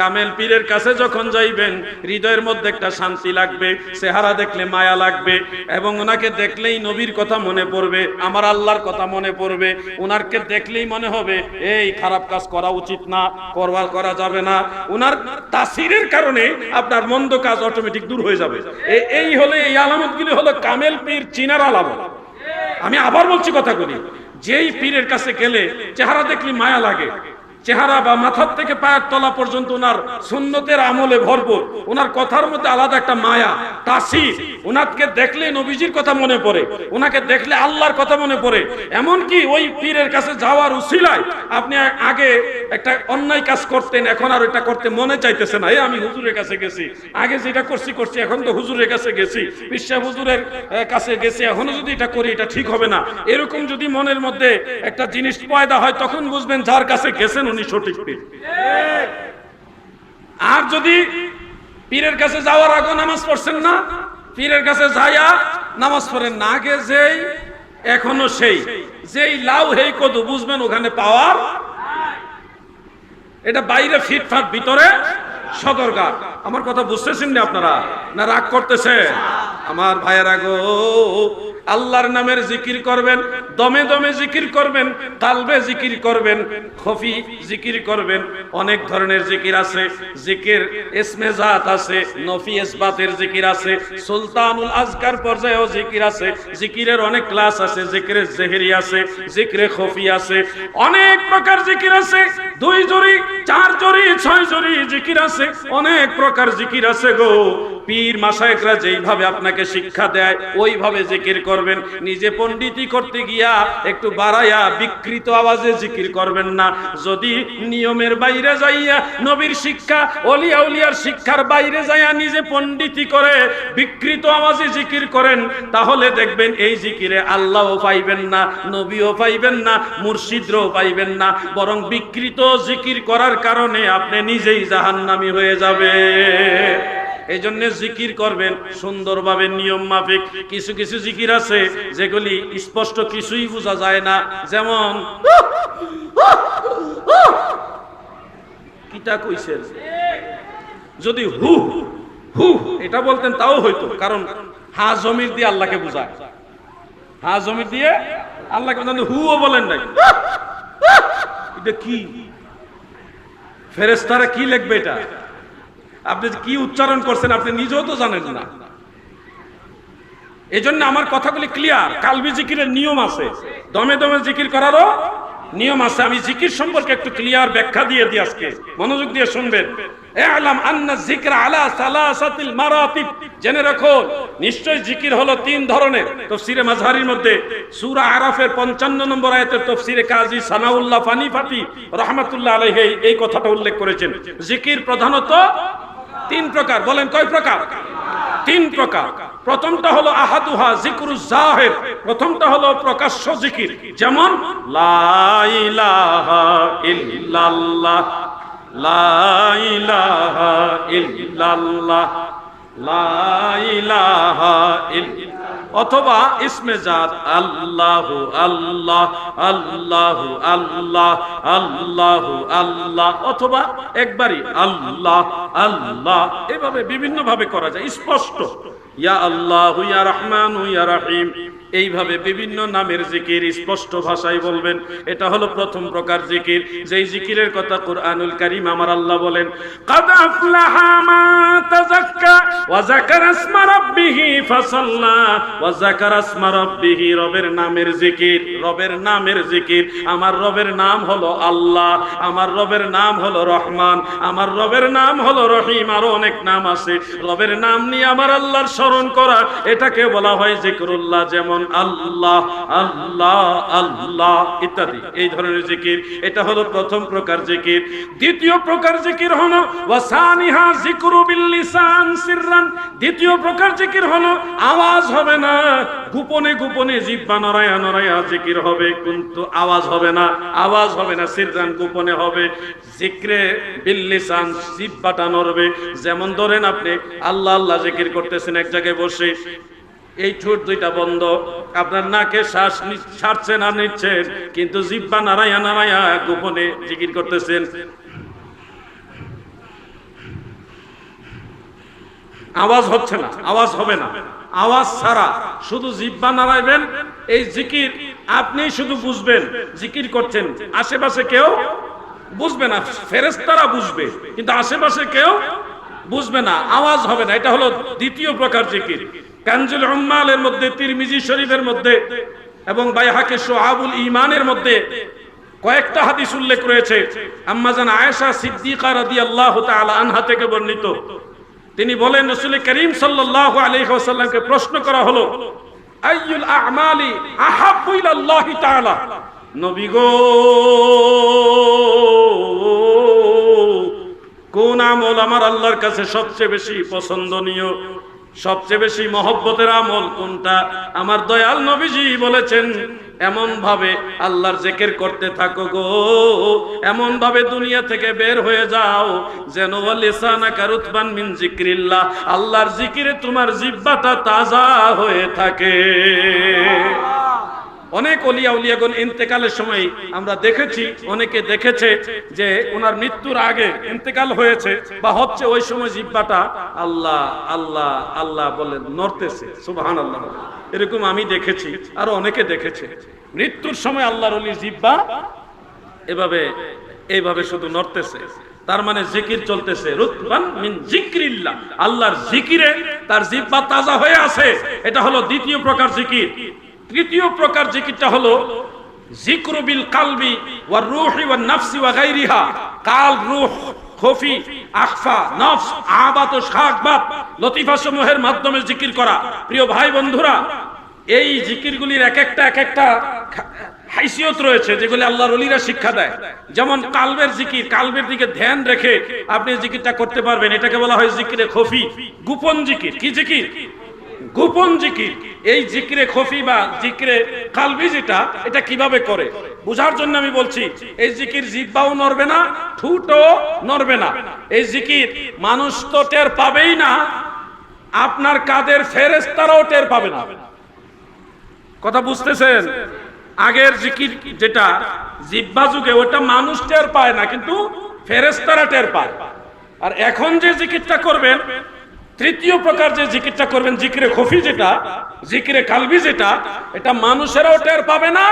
কামেল পীরের কাছে যখন যাইবেন, হৃদয়ের মধ্যে একটা শান্তি লাগবে, চেহারা দেখলে মায়া লাগবে, এবং ওনাকে দেখলেই নবীর কথা মনে পড়বে, আমার আল্লাহর কথা মনে পড়বে ওনারকে দেখলেই মনে হবে, এই খারাপ কাজ করা উচিত না করবার করা যাবে না। ওনার তাসিরের কারণে আপনার মন্দ কাজ অটোমেটিক দূর হয়ে যাবে। এই হলে, এই আলামতগুলি হলো কামেল পীর চিনার আলামত। আমি আবার বলছি কথা কথাগুলি, যেই পীরের কাছে গেলে চেহারা দেখলে মায়া লাগে চেহারা বা মাথার থেকে পায়ের তলা পর্যন্ত ওনার সুন্নতের আমলে ভরপুর। ওনার কথার মধ্যে আলাদা একটা মায়া, তাসির। ওনাকে দেখলে নবীজির কথা মনে পড়ে, ওনাকে দেখলে আল্লাহর কথা মনে পড়ে। এমনকি ওই পীরের কাছে যাওয়ার উসিলায় আপনি আগে একটা অন্যায় কাজ করতেন, এখন আর এটা করতে মনে চাইতেছে না। এই আমি হুজুরের কাছে গেছি। আগে যেটা করছি করছি, এখন তো হুজুরের কাছে গেছি। বিশ্বা হুজুরের কাছে গেছি, এখনও যদি এটা করি, এটা ঠিক হবে না। এরকম যদি মনের মধ্যে একটা জিনিস পয়দা হয়, তখন বুঝবেন যার কাছে গেছেন উনি সঠিক পীর। আর যদি পীরের কাছে যাওয়ার আগে নামাজ পড়ছেন না, পীরের কাছে যাইয়া নামাজ পড়েন না, আগে যেই, এখনও সেই। যেই লাউ, হেই, কদু, বুঝবেন ওখানে পাওয়ার এটা বাইরে ফিটফাট ভিতরে সদরকার আমার কথা বুঝতেছেন না আপনারা? না রাগ করতেছে আমার ভাইয়েরা গো, আল্লাহর নামের জিকির করবেন, দমে দমে জিকির করবেন, কালবে জিকির করবেন, খফি জিকির করবেন, অনেক ধরনের জিকির আছে। জিকির ইসমে জাত আছে, নফি ইসবাতের জিকির আছে, সুলতানুল আজকার পর্যায়েও জিকির আছে। জিকিরের অনেক ক্লাস আছে জিকিরের জেহেরি আছে, জিকিরে খফি আছে, অনেক প্রকার জিকির আছে। দুই জড়ি, চার জড়ি, ছয় জড়ি জিকির আছে, অনেক প্রকার জিকির আছে গো পীর মাসায়করা যেইভাবে আপনাকে শিক্ষা দেয়, ওইভাবে জিকির করবেন। নিজে পণ্ডিতি করতে গিয়া একটু বাড়াইয়া বিকৃত আওয়াজে জিকির করবেন না। যদি নিয়মের বাইরে যাইয়া নবীর শিক্ষা, অলিয়া উলিয়ার শিক্ষার বাইরে যাইয়া নিজে পণ্ডিতি করে বিকৃত আওয়াজে জিকির করেন, তাহলে দেখবেন এই জিকিরে আল্লাহও পাইবেন না, নবীও পাইবেন না, মুর্শিদরাও পাইবেন না। বরং বিকৃত জিকির করার কারণে আপনি নিজেই জাহান্নামী হয়ে যাবে এই জন্য জিকির করবেন, সুন্দরভাবে নিয়ম মাফিক। কিছু কিছু জিকির আছে, যেগুলি স্পষ্ট কিছুই বোঝা যায় না। যেমন, কিটা কইছেন? যদি হু হু, এটা বলতেন তাও হইতো, কারণ হা জমির দিয়ে আল্লাহকে বুঝায়। হা জমির দিয়ে আল্লাহকে হুও বলেন নাই। এটা কি? ফেরেস্তারা কি লিখবে এটা? আপনি কি উচ্চারণ করছেন আপনি নিজেও তো জানেন না। এই জন্য আমার কথাগুলি ক্লিয়ার কালবি জিকিরের নিয়ম আছে। দমে দমে জিকির করারও নিয়ম আছে। আমি জিকির সম্পর্কে একটু ক্লিয়ার ব্যাখ্যা দিয়ে দিই আজকে। মনোযোগ দিয়ে শুনবেন। রাখো জিকির হলো তিন ধরনের। তফসিরে মাঝহারির মধ্যে সূরা আরাফের 55 নম্বর তফসিরে কাজী সানাউল্লাহ এই কথাটা উল্লেখ করেছেন। জিকির প্রধানত তিন প্রকার, বলেন কয় প্রকার? তিন প্রকার। প্রথমটা হলো আহাদুহা জিকুর জাহের। প্রথমটা হলো প্রকাশ্য জিকির। যেমন লাইলাহা অথবা ইসমে জাত আল্লাহ আল্লাহ আল্লাহ আল্লাহ আল্লাহ আল্লাহ অথবা একবারই আল্লাহ আল্লাহ। এভাবে বিভিন্ন ভাবে করা যায়, স্পষ্ট। ইয়া আল্লাহ, ইয়া রহমান, ইয়া রাহিম। এইভাবে বিভিন্ন নামের জিকির স্পষ্ট ভাষায় বলবেন। এটা হলো প্রথম প্রকার জিকির। যেই জিকিরের কথা কুরআনুল কারীম আমার আল্লাহ বলেন, কাদ আফলাহা মা তাযাক্কা ওয়া রাব্বিহি ফাসাল্লা ওয়া রাব্বিহি। রবের নামের জিকির, রবের নামের জিকির। আমার রবের নাম হলো আল্লাহ, আমার রবের নাম হলো রহমান, আমার রবের নাম হলো রহিম, আরও অনেক নাম আছে। রবের নাম নিয়ে আমার আল্লাহর স্মরণ করা, এটাকে বলা হয় জিকরুল্লাহ, যেমন আল্লাহ আল্লাহ আল্লাহ ইত্যাদি। এই ধরনের জিকির, এটা হলো প্রথম প্রকার জিকির। দ্বিতীয় প্রকার জিকির হলো, ওয়াসানিহা জিকরু বিল লিসান সিররান। দ্বিতীয় প্রকার জিকির হলো, আওয়াজ হবে না। গোপনে গোপনে জিব্বা নড়ায়া নড়ায়া জিকির হবে, কিন্তু আওয়াজ হবে না। আওয়াজ হবে না, সিররান গোপনে হবে। জিক্রে বিল লিসান জিব্বাটা নড়বে। যেমন ধরেন আপনি, আল্লাহ আল্লাহ জিকির করতেছেন এক জায়গায় বসে। এই ঠোঁট দুইটা বন্ধ। আপনার নাকে শ্বাস ছাড়ছেন আর নিচ্ছেন, কিন্তু জিব্বা নারায়া নারায়া গোপনে জিকির করতেছেন। আওয়াজ হচ্ছে না, আওয়াজ হবে না। আওয়াজ ছাড়া শুধু জিব্বা নাড়াইবেন, এই জিকির আপনি শুধু বুঝবেন, জিকির করছেন। আশেপাশে কেউ বুঝবে না ফেরেস্তারা বুঝবে, কিন্তু আশেপাশে কেউ বুঝবে না, আওয়াজ হবে না। এটা হলো দ্বিতীয় প্রকার জিকির। কানজুল উম্মালের মধ্যে, তিরমিজি শরীফের মধ্যে এবং বাইহাকে সোহাবুল ইমানের মধ্যে কয়েকটা হাদিস উল্লেখ রয়েছে। আম্মাজান আয়েশা সিদ্দিকা রাদিয়াল্লাহু তাআলা আনহা থেকে বর্ণিত। তিনি বলেন, রাসূল করিম সাল্লাল্লাহু আলাইহি ওয়াসাল্লামকে প্রশ্ন করা হলো, আইয়ুল আ'মালি আহাব্বু ইলাল্লাহি তাআলা? নবী গো, কোন আমল আমার আল্লাহর কাছে সবচেয়ে বেশি পছন্দনীয়? সবচেয়ে বেশি মহব্বতের আমল কোনটা? আমার দয়াল নবীজি বলেছেন এমন ভাবে আল্লাহর জেকের করতে থাকো গো। এমন ভাবে দুনিয়া থেকে বের হয়ে যাও, যেন মিন আল্লাহর জিকিরে তোমার জিব্বাটা তাজা হয়ে থাকে। অনেক অলিয়া উলিয়াগণ ইন্তেকালের সময় আমরা দেখেছি, অনেকে দেখেছে যে ওনার মৃত্যুর আগে ইন্তেকাল হয়েছে বা হচ্ছে ওই সময় জিব্বাটা আল্লাহ আল্লাহ আল্লাহ বলে নড়তেছে সুবাহান আল্লাহ এরকম আমি দেখেছি, আরও অনেকে দেখেছে। মৃত্যুর সময় আল্লাহর অলি জিব্বা এভাবে এইভাবে শুধু নড়তেছে। তার মানে জিকির চলতেছে আল্লাহর জিকিরে তার জিব্বা তাজা হয়ে আছে। এটা হলো দ্বিতীয় প্রকার জিকির। তৃতীয় প্রকার জিকিরটা হলো জিক্রু বিল কালবি ওয়া রূহি ওয়া নাফসি ওয়া গায়রিহা কাল, রূহ, খফি, আখফা, নফস আবাত ও শাকবাত লতিফা সমূহের মাধ্যমে জিকির করা। প্রিয় ভাই বন্ধুরা, এই জিকিরগুলির এক একটা এক একটা হাইসিয়ত রয়েছে যেগুলি আল্লাহর অলিরা শিক্ষা দেয়। যেমন কালবের জিকির, কালবের দিকে ধ্যান রেখে আপনি জিকিরটা করতে পারবেন। এটাকে বলা হয় জিকিরে খফি। গোপন জিকির। কি জিকির? গোপন জিকির, এই জিকিরে খফি বা জিকিরে কালবি যেটা, এটা কীভাবে করে? বুঝার জন্য আমি বলছি, এই জিকির জিব্বাও নড়বে না, ঠুটও নড়বে না। এই জিকির মানুষ তো টের পাবেই না, আপনার কাদের ফেরেস্তারাও টের পাবে না। কথা বুঝতেছেন? আগের জিকির যেটা, জিব্বা যুগে ওটা মানুষ টের পায় না, কিন্তু ফেরেস্তারা টের পায়। আর এখন যে জিকিরটা করবেন তৃতীয় প্রকার যে জিকিরটা করবেন, জিকিরে খফি যেটা, জিকিরে কালবি যেটা, এটা মানুষেরাও টের পাবে না,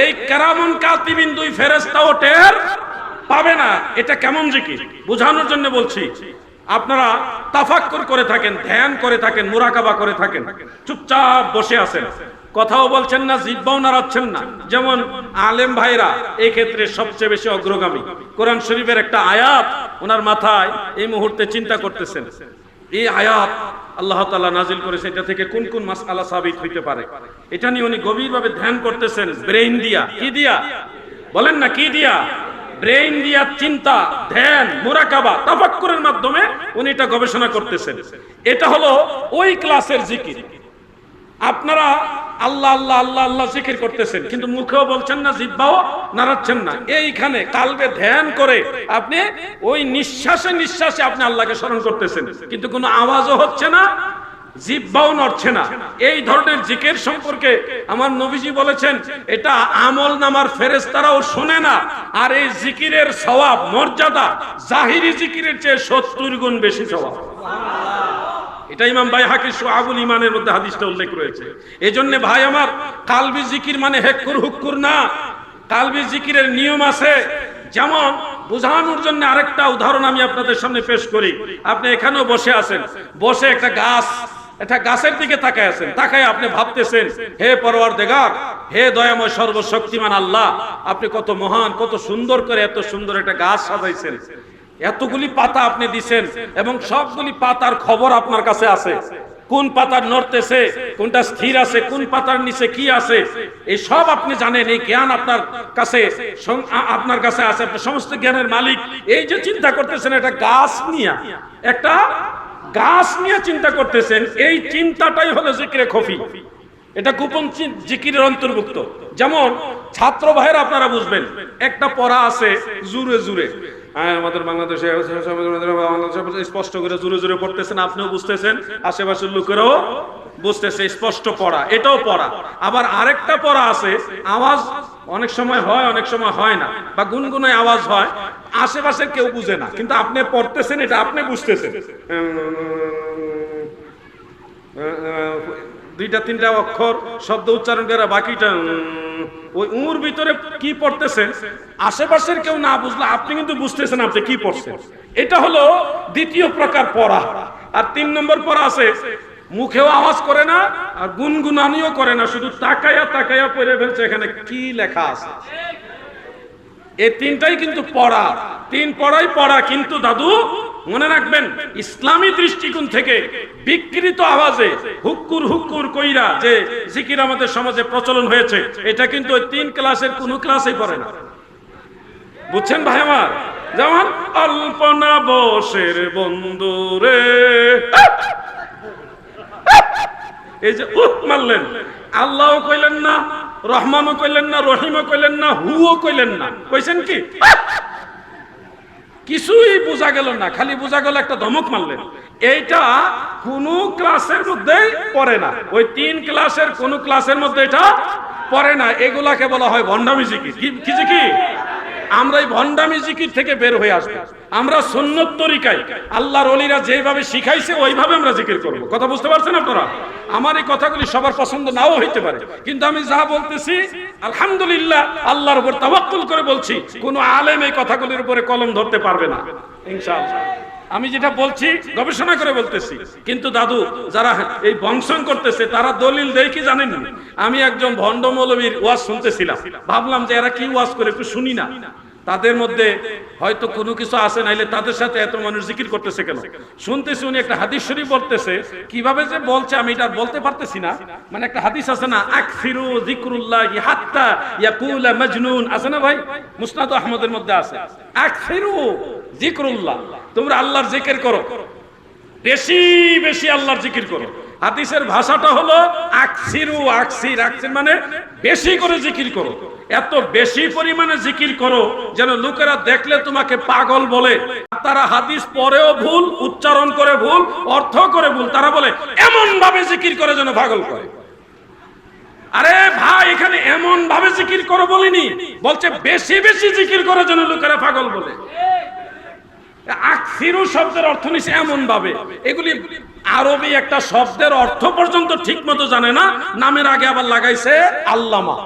এই কেরামন কাতিবিন দুই ফেরেস্তাও টের পাবে না। এটা কেমন জিকির? বোঝানোর জন্য বলছি, আপনারা তাফাক্কর করে থাকেন, ধ্যান করে থাকেন, মুরাকাবা করে থাকেন, চুপচাপ বসে আছেন। কথাও বলছেন না জিব্বাও নাড়াচ্ছেন না। যেমন আলেম ভাইরা এই ক্ষেত্রে সবচেয়ে বেশি অগ্রগামী। কোরআন শরীফের একটা আয়াত, ওনার মাথায় এই মুহূর্তে চিন্তা করতেছেন। এই আয়াত আল্লাহ তালা নাজিল করেছে এটা থেকে কোন কোন মাস আলা সাবিত হইতে পারে? এটা নিয়ে উনি গভীরভাবে ধ্যান করতেছেন, ব্রেইন দিয়া। কি দিয়া? বলেন না, কি দিয়া? ব্রেইন দিয়া চিন্তা, ধ্যান, মুরাকাবা, তাফাক্কুরের মাধ্যমে উনি এটা গবেষণা করতেছেন। এটা হলো ওই ক্লাসের জিকির। আপনারা আল্লাহ আল্লাহ আল্লাহ আল্লাহ জিকির করতেছেন। কিন্তু মুখেও বলছেন না জিব্বাও নাড়াচ্ছেন না। এইখানে কালবে ধ্যান করে আপনি ওই নিঃশ্বাসে নিঃশ্বাসে আপনি আল্লাহকে স্মরণ করতেছেন। কিন্তু কোনো আওয়াজও হচ্ছে না জিব্বাও নড়ছে না। এই ধরনের জিকের সম্পর্কে আমার নবীজি বলেছেন, এটা আমল নামার ফেরেস্তারাও শোনে না। আর এই জিকিরের সওয়াব মর্যাদা, জাহিরি জিকিরের চেয়ে সত্তর গুণ বেশি সওয়াব এটা ইমাম ভাই হাকির সোহাবুল ইমানের মধ্যে হাদিসটা উল্লেখ রয়েছে। এই জন্য ভাই আমার, কালবি জিকির মানে হেক্কুর হুক্কুর না। কালবি জিকিরের নিয়ম আছে। যেমন, বোঝানোর জন্য আরেকটা উদাহরণ আমি আপনাদের সামনে পেশ করি। আপনি এখানেও বসে আছেন। বসে একটা গাছ, একটা গাছের দিকে তাকায় আছেন। তাকায় আপনি ভাবতেছেন, হে পরওয়ার দেগার হে দয়াময় সর্বশক্তিমান আল্লাহ, আপনি কত মহান, কত সুন্দর করে এত সুন্দর একটা গাছ সাজাইছেন। এতগুলি পাতা আপনি দিছেন এবং সবগুলি পাতার খবর আপনার কাছে আছে। কোন পাতার নড়তেছে, কোনটা স্থির আছে, কোন পাতার নিচে কি আছে, এই সব আপনি জানেন, এই জ্ঞান আপনার কাছে আপনার কাছে আছে। আপনি সমস্ত জ্ঞানের মালিক। এই যে চিন্তা করতেছেন, এটা গাছ নিয়ে। একটা গাছ নিয়ে চিন্তা করতেছেন, এই চিন্তাটাই হলো জিক্রে খফি। এটা গোপন জিকিরের অন্তর্ভুক্ত। যেমন ছাত্র ভাইয়ের আপনারা বুঝবেন, একটা পড়া আছে জুরে জুরে হ্যাঁ, আমাদের বাংলাদেশে স্পষ্ট করে জুরে জুরে পড়তেছেন আপনিও বুঝতেছেন আশেপাশের লোকেরাও বুঝতেছে স্পষ্ট পড়া এটাও পড়া। আবার আরেকটা পড়া আছে আওয়াজ অনেক সময় হয় অনেক সময় হয় না বা গুনগুনায় আওয়াজ হয় আশেপাশের কেউ বুঝে না কিন্তু আপনি পড়তেছেন এটা আপনি বুঝতেছেন। দুইটা, তিনটা অক্ষর, শব্দ উচ্চারণ করে বাকিটা ওই উর ভিতরে কি পড়তেছে? আশেপাশের কেউ না বুঝলে আপনি কিন্তু বুঝতেছেন আপনি কি পড়ছেন। এটা হলো দ্বিতীয় প্রকার পড়া। আর তিন নম্বর পড়া আছে, মুখেও আওয়াজ করে না, আর গুনগুনানিও করে না, শুধু তাকাইয়া তাকাইয়া পড়ে ফেলছে, এখানে কি লেখা আছে? এই তিনটাই কিন্তু পড়া। তিন পড়াই পড়া, কিন্তু দাদু মনে রাখবেন, ইসলামী দৃষ্টিকোণ থেকে বিকৃত আওয়াজে হুক্কুর হুক্কুর কইরা যে জিকির আমাদের সমাজে প্রচলন হয়েছে, এটা কিন্তু ওই তিন ক্লাসের কোন ক্লাসেই পড়ে না। বুঝছেন ভাই আমার? যেমন অল্পনা বসের বন্ধু রে। এই যে উহ মারলেন, আল্লাহও কইলেন না, রহমানও কইলেন না, রহিমও কইলেন না, হুও কইলেন না। কইছেন কি? কিছুই বোঝা গেল না, খালি বোঝা গেল একটা ধমক মারলেন। এইটা কোন ক্লাসের মধ্যে পড়ে না। ওই তিন ক্লাসের কোন ক্লাসের মধ্যে এটা পড়ে না। এগুলাকে বলা হয় ভণ্ডামি জিকির কি- কি? আমরা এই ভন্ডামি জিকির থেকে বের হয়ে আসব। আমরা সুন্নত তরিকায় আল্লাহর অলিরা যেভাবে শিখাইছে, ওইভাবে আমরা জিকির করব। কথা বুঝতে পারছেন আপনারা? আমার এই কথাগুলি সবার পছন্দ নাও হইতে পারে। কিন্তু আমি যা বলতেছি, আলহামদুলিল্লাহ, আল্লাহর উপর তাওয়াক্কুল করে বলছি, কোনো আলেম এই কথাগুলির উপরে কলম ধরতে পারবে না। ইনশাআল্লাহ। আমি যেটা বলছি, গবেষণা করে বলতেছি। কিন্তু দাদু, যারা এই বংশন করতেছে, তারা দলিল দেয় কি জানেন? আমি একজন ভণ্ড মৌলবীর ওয়াজ শুনতেছিলাম। ভাবলাম যে এরা কি ওয়াজ করে একটু শুনি না। তাদের মধ্যে হয়তো কোনো কিছু আছে, নাইলে তাদের সাথে এত মানুষ জিকির করতেছে কেন? শুনতেছি উনি একটা হাদিস শরীফ বলতেছে, কীভাবে যে বলছে আমি এটা বলতে পারতেছি না। মানে একটা হাদিস আছে না, আকসিরু যিকরুল্লাহ হাত্তা ইয়াকুলা মাজনুন। আছে না ভাই? মুসনাদ আহমদের মধ্যে আছে। আকসিরু যিকরুল্লাহ। তোমরা আল্লাহর জিকির করো। বেশি বেশি আল্লাহর জিকির করো। হাদিসের ভাষাটা হলো আকসিরু, আকসির আকসির মানে বেশি করে জিকির করো। এত বেশি পরিমাণে জিকির করো যেন লোকেরা দেখলে তোমাকে পাগল বলে। তারা হাদিস পরেও ভুল, উচ্চারণ করে ভুল, অর্থ করে ভুল, তারা বলে এমন ভাবে জিকির করে যেন পাগল করে। আরে ভাই, এখানে এমন ভাবে জিকির করো বলিনি। বলছে বেশি বেশি জিকির করে যেন লোকেরা পাগল বলে। আকসিরু শব্দের অর্থ নিছে এমন ভাবে এগুলি আরবি একটা শব্দের অর্থ পর্যন্ত ঠিক মতো জানে না, নামের আগে আবার লাগাইছে আল্লামা।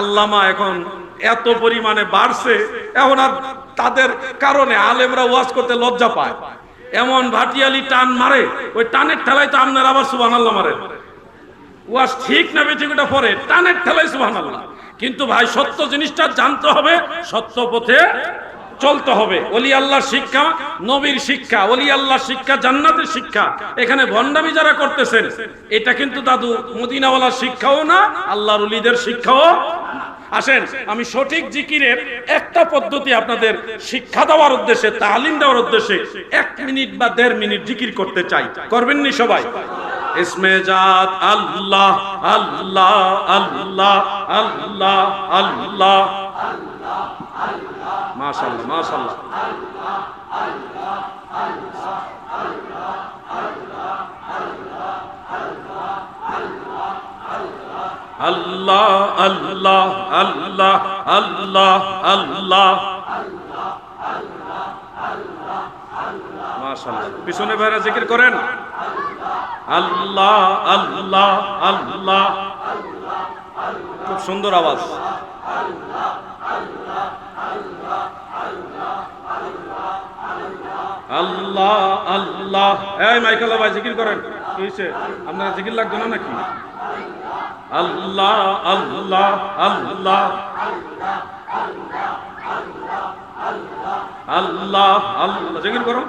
আল্লামা এখন এত পরিমাণে বাড়ছে, এখন আর তাদের কারণে আলেমরা ওয়াজ করতে লজ্জা পায়। এমন ভাটিয়ালি টান মারে, ওই টানের ঠেলায় তো আপনার আবার সুবান আল্লাহ মারে। ওয়াজ ঠিক না বেঠিক ওটা পরে, টানের ঠেলায় সুবান আল্লাহ কিন্তু ভাই, সত্য জিনিসটা জানতে হবে, সত্য পথে চলতে হবে। অলি আল্লাহর শিক্ষা, নবীর শিক্ষা অলি আল্লাহর শিক্ষা, জান্নাতের শিক্ষা। এখানে ভণ্ডামি যারা করতেছেন, এটা কিন্তু দাদু মদিনাওয়ালার শিক্ষাও না, আল্লাহর অলিদের শিক্ষাও আসেন, আমি সঠিক জিকিরের একটা পদ্ধতি আপনাদের শিক্ষা দেওয়ার উদ্দেশ্যে, তালিম দেওয়ার উদ্দেশ্যে এক মিনিট বা দেড় মিনিট জিকির করতে চাই। করবেন নি সবাই? ইসমে জাত আল্লাহ আল্লাহ আল্লাহ আল্লাহ আল্লাহ। মাশাআল্লাহ মাশাআল্লাহ। আল্লাহ আল্লাহ আল্লাহ আল্লাহ আল্লাহ। মাশাআল্লাহ। পিছনে ভাইরা জিকির করেন। আল্লাহ আল্লাহ আল্লাহ। খুব সুন্দর আওয়াজ। আল্লাহ আল্লাহ। এই মাইকেল ভাই, জিকির করেন। কি হয়েছে আপনারা জিকির লাগবে না নাকি? আল্লাহ আল্লাহ আল্লাহ। আল্লাহ আল্লাহ। জিকির করো।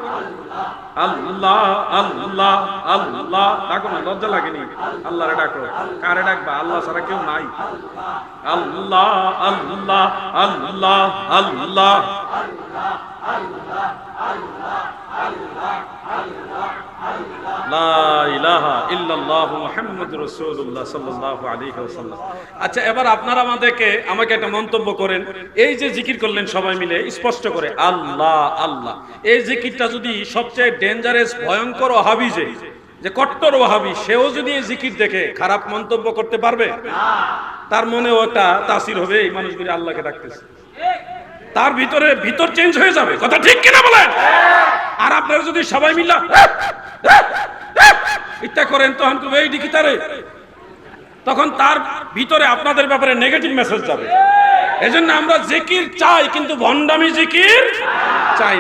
আল্লাহ আল্লাহ আল্লাহ। ডাকো না, লজ্জা লাগেনি। আল্লাহরে ডাকো। কারে ডাকবা? আল্লাহ ছাড়া কেউ নাই। আল্লাহ আল্লাহ আল্লাহ আল্লাহ। লা আচ্ছা এবার আপনারা আমাদেরকে আমাকে একটা মন্তব্য করেন। এই যে জিকির করলেন সবাই মিলে স্পষ্ট করে আল্লাহ আল্লাহ। এই জিকিরটা যদি সবচেয়ে ডেঞ্জারাস ভয়ঙ্কর ওহাবি যে যে কট্টর ওহাবি সেও যদি এই জিকির দেখে খারাপ মন্তব্য করতে পারবে? তার মনেও একটা তাসির হবে এই মানুষগুলি আল্লাহকে ডাকতেছে। তার ভিতরে ভিতর চেঞ্জ হয়ে যাবে। কথা ঠিক কিনা বলেন? আর আপনারা যদি সবাই মিলা ইচ্ছা করেন, তখন এই দিকে তারে। তখন তার ভিতরে আপনাদের ব্যাপারে নেগেটিভ মেসেজ যাবে। এজন্য আমরা জিকির চাই, কিন্তু ভণ্ডামি জিকির চাই